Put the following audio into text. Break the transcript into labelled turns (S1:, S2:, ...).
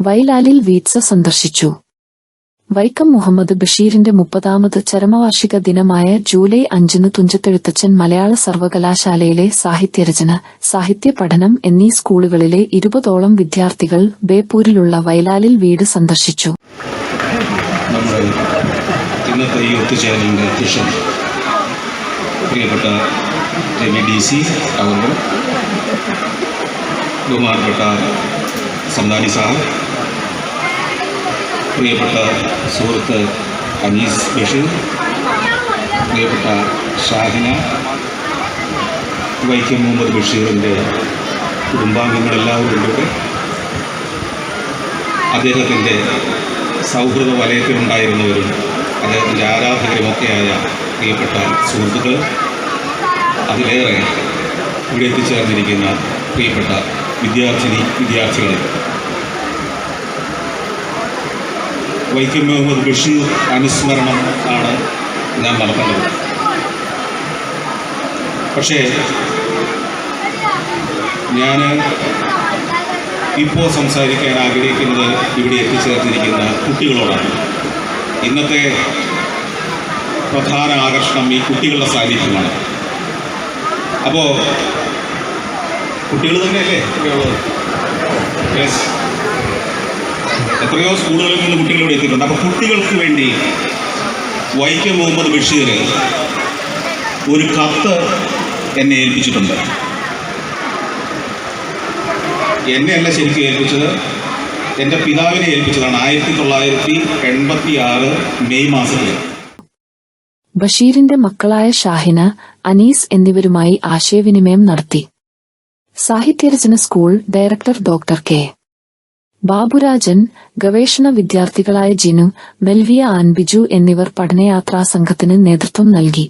S1: വൈലാലിൽ വീറ്റ്സ സന്ദർശിച്ചു. വൈക്കം മുഹമ്മദ് ബഷീറിന്റെ മുപ്പതാമത് ചരമവാർഷിക ദിനമായ ജൂലൈ അഞ്ചിന് തുഞ്ചത്തെഴുത്തച്ഛൻ മലയാള സർവകലാശാലയിലെ സാഹിത്യരചന സാഹിത്യ പഠനം എന്നീ സ്കൂളുകളിലെ ഇരുപതോളം വിദ്യാർത്ഥികൾ ബേപ്പൂരിലുള്ള വൈലാലിൽ വീട് സന്ദർശിച്ചു.
S2: ഇന്നത്തെ ഈ പ്രിയപ്പെട്ട പ്രിയപ്പെട്ട സുഹൃത്ത് അനീസ് ബഷീർ പ്രിയപ്പെട്ട ഷാഹിന വൈക്കം മുഹമ്മദ് ബഷീറിന്റെ കുടുംബാംഗങ്ങളെല്ലാവരും കൂടെ അദ്ദേഹത്തിന്റെ സൗഹൃദ വലയത്തിലുണ്ടായിരുന്നവരും അദ്ദേഹത്തിന്റെ ആരാധകരുമൊക്കെയായ പ്രിയപ്പെട്ട സുഹൃത്തുക്കൾ അതിലേറെ ഇവിടെ എത്തിച്ചേർന്നിരിക്കുന്ന പ്രിയപ്പെട്ട വിദ്യാർത്ഥിനി വിദ്യാർത്ഥികളെ വൈക്കം മുഹമ്മദ് ബഷീർ അനുസ്മരണം ആണ് ഞാൻ നടത്തേണ്ടത്. പക്ഷേ ഞാൻ ഇപ്പോൾ സംസാരിക്കാൻ ആഗ്രഹിക്കുന്നത് ഇവിടെ എത്തിച്ചേർന്നിരിക്കുന്ന കുട്ടികളോടാണ്. ഇന്നത്തെ പ്രധാന ആകർഷണം ഈ കുട്ടികളുടെ സാന്നിധ്യമാണ്. അപ്പോൾ കുട്ടികൾ തന്നെയല്ലേ? യെസ് എത്രയോ സ്കൂളുകളിൽ നിന്ന് കുട്ടികളിവിടെ എത്തിയിട്ടുണ്ട്. അപ്പോൾ കുട്ടികൾക്ക് വേണ്ടി വൈക്കം മുഹമ്മദ് ബഷീർ ഒരു കത്ത് എന്നെ ഏൽപ്പിച്ചിട്ടുണ്ട്. എന്നെയല്ല ശരിക്കും ഏൽപ്പിച്ചത്. എന്റെ പിതാവിനെ ഏൽപ്പിച്ചതാണ് ആയിരത്തി തൊള്ളായിരത്തി എൺപത്തി ആറ് മെയ് മാസത്തിൽ
S1: ബഷീറിന്റെ മക്കളായ ഷാഹിന അനീസ് എന്നിവരുമായി ആശയവിനിമയം നടത്തി. സാഹിത്യരചന school director doctor K. Baburajan ഗവേഷണ വിദ്യാർത്ഥികളായ ജിനു മെൽവിയ ആൻബിജു എന്നിവർ പഠനയാത്രാ സംഘത്തിന് നേതൃത്വം നൽകി.